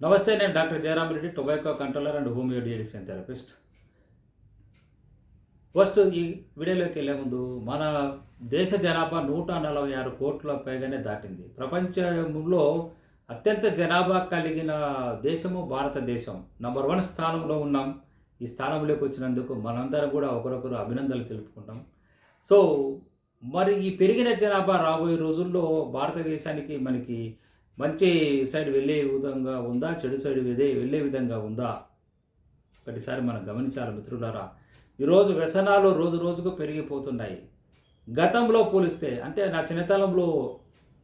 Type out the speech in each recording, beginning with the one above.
నమస్తే నేను doctor Jayaram Reddy tobacco controller and homeo deaddiction therapist. First ఈ వీడియోలోకి వెళ్ళే ముందు మన దేశ జనాభా నూట నలభై ఆరు కోట్ల పైగానే దాటింది. ప్రపంచంలో అత్యంత జనాభా కలిగిన దేశము భారతదేశం. నంబర్ వన్ స్థానంలో ఉన్నాం. ఈ స్థానంలోకి వచ్చినందుకు మనందరం కూడా ఒకరొకరు అభినందనలు తెలుపుకుంటాం. సో మరి ఈ పెరిగిన జనాభా రాబోయే రోజుల్లో భారతదేశానికి మనకి మంచి సైడ్ వెళ్ళే విధంగా ఉందా? చెడు సైడ్ వెళ్ళే వెళ్ళే విధంగా ఉందా? ఒకటిసారి మనం గమనించాలి మిత్రులారా. ఈరోజు వ్యసనాలు రోజు రోజుకు పెరిగిపోతున్నాయి. గతంలో పోలిస్తే అంటే నా చిన్నతనంలో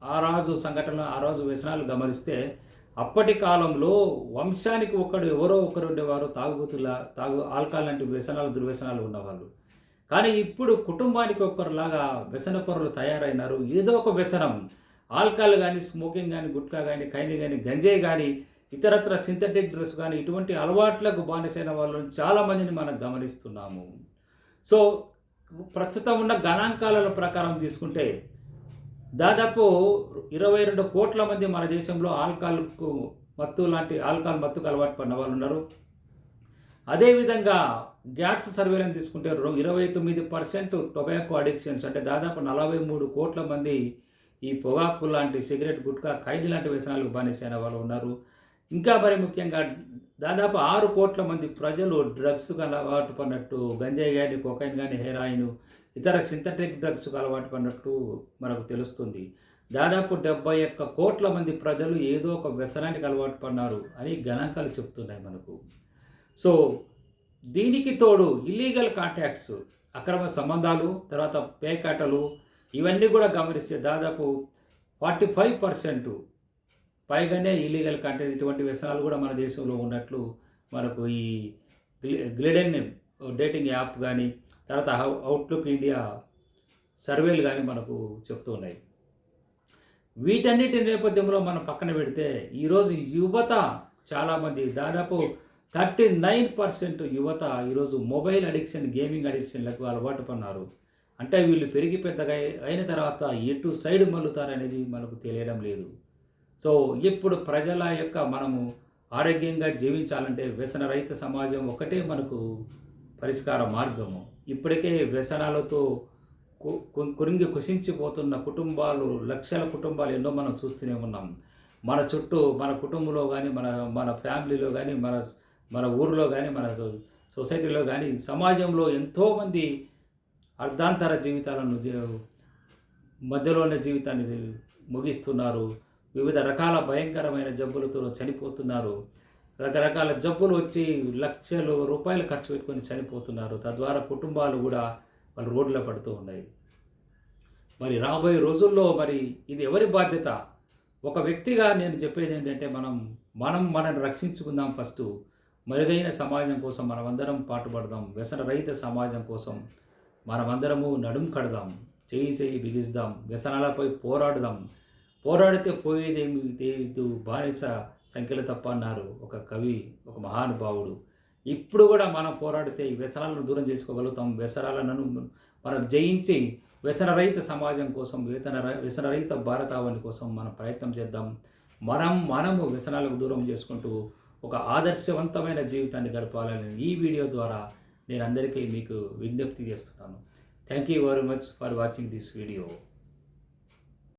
ఆ రోజు సంఘటనలు ఆ రోజు వ్యసనాలు గమనిస్తే అప్పటి కాలంలో వంశానికి ఒకడు ఎవరో ఒకరు ఉండేవారు తాగుబోతుల తాగు ఆల్కహాల్ లాంటి వ్యసనాలు దుర్వ్యసనాలు ఉన్నవాళ్ళు. కానీ ఇప్పుడు కుటుంబానికి ఒకరిలాగా వ్యసన పరులు తయారైనారు. ఏదో ఒక వ్యసనం. ఆల్కహాల్ కానీ స్మోకింగ్ కానీ గుట్కా కానీ ఖైని కానీ గంజాయి కానీ ఇతరత్ర సింథటిక్ డ్రెస్ కానీ ఇటువంటి అలవాట్లకు బానిసైన వాళ్ళని చాలామందిని మనం గమనిస్తున్నాము. సో ప్రస్తుతం ఉన్న గణాంకాల ప్రకారం తీసుకుంటే దాదాపు ఇరవై రెండు కోట్ల మంది మన దేశంలో ఆల్కహాల్కు మత్తు లాంటి ఆల్కహాల్ మత్తుకు అలవాటు పడిన వాళ్ళు ఉన్నారు. అదేవిధంగా గ్యాట్స్ సర్వేలను తీసుకుంటే రో- ఇరవై తొమ్మిది పర్సెంట్ టొబాకో అడిక్షన్స్ అంటే దాదాపు నలభై మూడు కోట్ల మంది ఈ పొగాకు లాంటి సిగరెట్ గుట్కా ఖైదీ లాంటి వ్యసనాలకు బానిసైన వాళ్ళు ఉన్నారు. ఇంకా మరి ముఖ్యంగా దాదాపు ఆరు కోట్ల మంది ప్రజలు డ్రగ్స్కు అలవాటు పడినట్టు గంజాయి కానీ కొకైన్ కానీ హెరాయిన్ ఇతర సింథటిక్ డ్రగ్స్కు అలవాటు పడినట్టు మనకు తెలుస్తుంది. దాదాపు డెబ్బై ఒక్క కోట్ల మంది ప్రజలు ఏదో ఒక వ్యసనానికి అలవాటు పడినారు అని గణాంకాలు చెప్తున్నాయి మనకు. సో దీనికి తోడు ఇల్లీగల్ కాంటాక్ట్స్ అక్రమ సంబంధాలు తర్వాత పేకాటలు ఇవన్నీ కూడా గమనిస్తే దాదాపు ఫార్టీ ఫైవ్ పర్సెంట్ పైగానే ఇల్లీగల్ కంటెంట్ ఇటువంటి వ్యసనాలు కూడా మన దేశంలో ఉన్నట్లు మనకు ఈ గ్లి- గ్లిడెన్ డేటింగ్ యాప్ కానీ తర్వాత అవుట్లుక్ ఇండియా సర్వేలు కానీ మనకు చెప్తూ ఉన్నాయి. వీటన్నిటి నేపథ్యంలో మనం పక్కన పెడితే ఈరోజు యువత చాలామంది దాదాపు థర్టీ నైన్ పర్సెంట్ యువత ఈరోజు మొబైల్ అడిక్షన్ గేమింగ్ అడిక్షన్లకు అలవాటు పన్నారు అంటే వీళ్ళు పెరిగి పెద్దగా అయిన తర్వాత ఎటు సైడ్ మల్లుతారనేది మనకు తెలియడం లేదు. సో ఇప్పుడు ప్రజల యొక్క మనము ఆరోగ్యంగా జీవించాలంటే వ్యసన రహిత సమాజం ఒకటే మనకు పరిష్కార మార్గము. ఇప్పటికే వ్యసనాలతో కురింగి కుషించిపోతున్న కుటుంబాలు లక్షల కుటుంబాలు ఎన్నో మనం చూస్తూనే ఉన్నాం. మన చుట్టూ మన కుటుంబంలో కానీ మన మన ఫ్యామిలీలో కానీ మన మన ఊరిలో కానీ మన సొసైటీలో కానీ సమాజంలో ఎంతోమంది అర్ధాంతర జీవితాలను మధ్యలోనే జీవితాన్ని ముగిస్తున్నారు. వివిధ రకాల భయంకరమైన జబ్బులతో చనిపోతున్నారు. రకరకాల జబ్బులు వచ్చి లక్షలు రూపాయలు ఖర్చు పెట్టుకొని చనిపోతున్నారు. తద్వారా కుటుంబాలు కూడా వాళ్ళు రోడ్ల పడుతూ ఉన్నాయి. మరి రాబోయే రోజుల్లో మరి ఇది ఎవరి బాధ్యత? ఒక వ్యక్తిగా నేను చెప్పేది ఏంటంటే మనం మనం మనల్ని రక్షించుకుందాం ఫస్ట్. మెరుగైన సమాజం కోసం మనమందరం పాటుపడదాం. వ్యసన రహిత సమాజం కోసం మనమందరము నడుం కడదాం చేయి చేయి బిగిస్తాం వ్యసనాలపై పోరాడదాం. పోరాడితే పోయేదేమి తేదు బానిస సంఖ్యలు తప్ప అన్నారు ఒక కవి ఒక మహానుభావుడు. ఇప్పుడు కూడా మనం పోరాడితే వ్యసనాలను దూరం చేసుకోగలుగుతాం. వ్యసనాలను మనం జయించి వ్యసనరహిత సమాజం కోసం వేతన వ్యసనరహిత భారతావని కోసం మనం ప్రయత్నం చేద్దాం. మనం మనము వ్యసనాలకు దూరం చేసుకుంటూ ఒక ఆదర్శవంతమైన జీవితాన్ని గడపాలని ఈ వీడియో ద్వారా నేను అందరికీ మీకు విజ్ఞప్తి చేస్తున్నాను. Thank you very much for watching this video